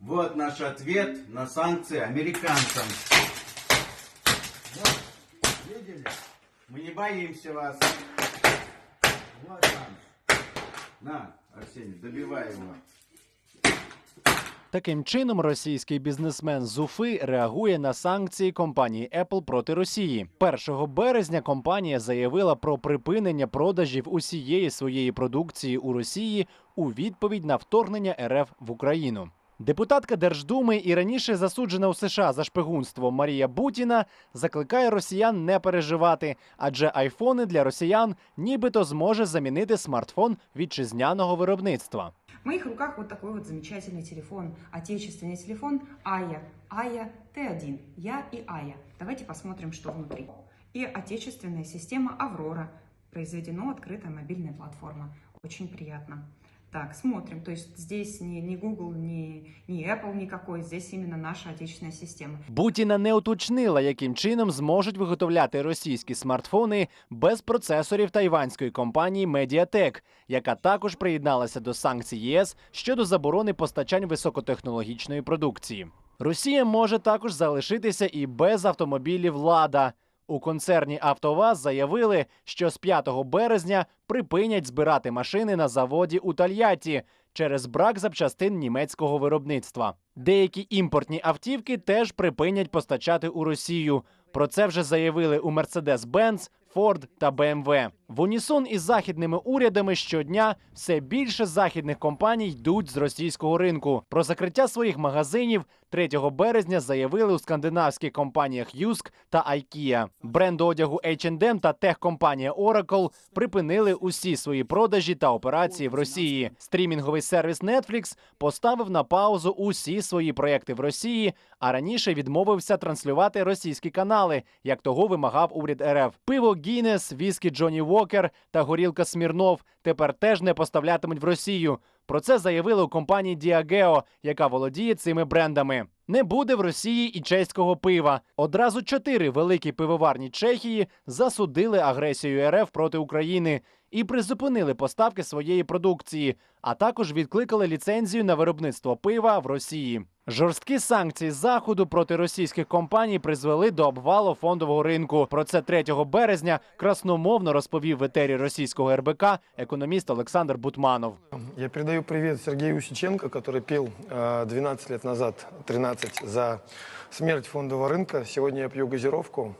Вот наш ответ на санкции американцам. Вот, видели? Мы не боимся вас. Вот вам. На, Арсений, добивай его. Таким чином, російський бізнесмен з Уфи реагує на санкції компанії Apple проти Росії. 1 березня компанія заявила про припинення продажів усієї своєї продукції у Росії у відповідь на вторгнення РФ в Україну. Депутатка Держдуми і раніше засуджена у США за шпигунство Марія Бутіна закликає росіян не переживати, адже айфони для росіян нібито зможе замінити смартфон вітчизняного виробництва. В моих руках вот такой вот замечательный телефон, отечественный телефон Ая, Ая Т1, я и Ая. Давайте посмотрим, что внутри. И отечественная система Аврора, произведено открытая мобильная платформа. Очень приятно. Так, смотрим. То есть здесь не, не Google, не, не Apple никакой, здесь именно наша отечественная система. Бутіна не уточнила, яким чином зможуть виготовляти російські смартфони без процесорів тайванської компанії Mediatek, яка також приєдналася до санкцій ЄС щодо заборони постачань високотехнологічної продукції. Росія може також залишитися і без автомобілів Лада. У концерні АвтоВАЗ заявили, що з 5 березня припинять збирати машини на заводі у Тольятті через брак запчастин німецького виробництва. Деякі імпортні автівки теж припинять постачати у Росію. Про це вже заявили у Mercedes-Benz, Ford та BMW. В унісон із західними урядами щодня все більше західних компаній йдуть з російського ринку. Про закриття своїх магазинів 3 березня заявили у скандинавських компаніях Юск та IKEA. Бренд одягу H&M та техкомпанія Oracle припинили усі свої продажі та операції в Росії. Стрімінговий сервіс Netflix поставив на паузу усі свої проекти в Росії, а раніше відмовився транслювати російські канали, як того вимагав уряд РФ. Пиво Гіннес, віскі Джонні Уокер та горілка Смірнов тепер теж не поставлятимуть в Росію. Про це заявили у компанії Diageo, яка володіє цими брендами. Не буде в Росії і чеського пива. Одразу чотири великі пивоварні Чехії засудили агресію РФ проти України і призупинили поставки своєї продукції, а також відкликали ліцензію на виробництво пива в Росії. Жорсткі санкції заходу проти російських компаній призвели до обвалу фондового ринку. Про це 3 березня красномовно розповів в етері російського РБК економіст Олександр Бутманов. Я передаю привет Сергею Усиченко, который пил э, 12 лет назад, 13, за смерть фондового рынка. Сегодня я пью газировку.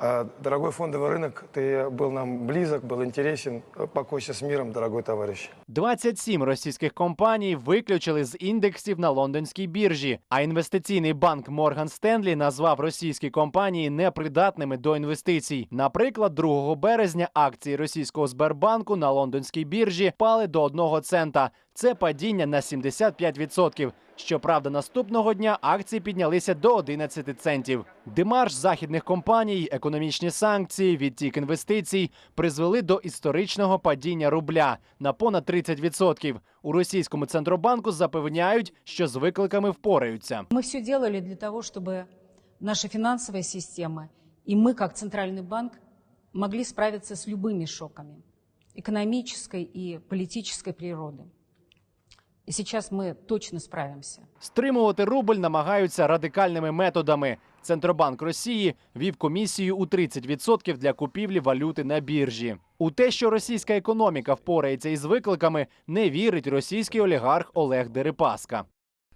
Э, Дорогой фондовый рынок, ты был нам близок, был интересен. Э, Покойся с миром, дорогой товарищ. 27 російських компаній виключили з індексів на лондонській біржі. А інвестиційний банк Морган Стенлі назвав російські компанії непридатними до інвестицій. Наприклад, 2 березня акції російського Сбербанку на лондонській біржі впали до 1 цента. Це падіння на 75%. Щоправда, наступного дня акції піднялися до 11 центів. Демарш західних компаній, економічні санкції, відтік інвестицій призвели до історичного падіння рубля на понад 30%. У російському центробанку запевняють, що з викликами впораються. Мы все делали для того, чтобы наша финансовая система и мы, как Центральный банк, могли справиться с любыми шоками экономической и политической природы. И зараз ми точно справимося. Стримувати рубль намагаються радикальними методами. Центробанк Росії вів комісію у 30% для купівлі валюти на біржі. У те, що російська економіка впорається із викликами, не вірить російський олігарх Олег Дерипаска.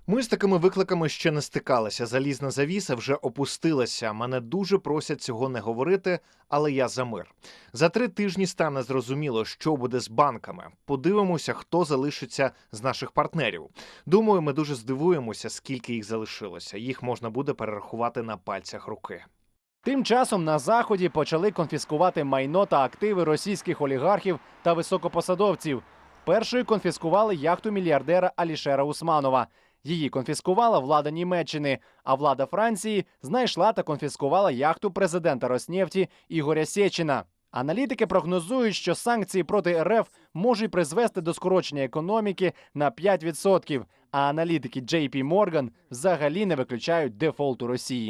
Ми з такими викликами ще не стикалися. Залізна завіса вже опустилася. Мене дуже просять цього не говорити, але я за мир. За три тижні стане зрозуміло, що буде з банками. Подивимося, хто залишиться з наших партнерів. Думаю, ми дуже здивуємося, скільки їх залишилося. Їх можна буде перерахувати на пальцях руки. Тим часом на заході почали конфіскувати майно та активи російських олігархів та високопосадовців. Першою конфіскували яхту мільярдера Алішера Усманова. Її конфіскувала влада Німеччини, а влада Франції знайшла та конфіскувала яхту президента Роснефті Ігоря Сєчина. Аналітики прогнозують, що санкції проти РФ можуть призвести до скорочення економіки на 5%, а аналітики JP Morgan взагалі не виключають дефолту Росії.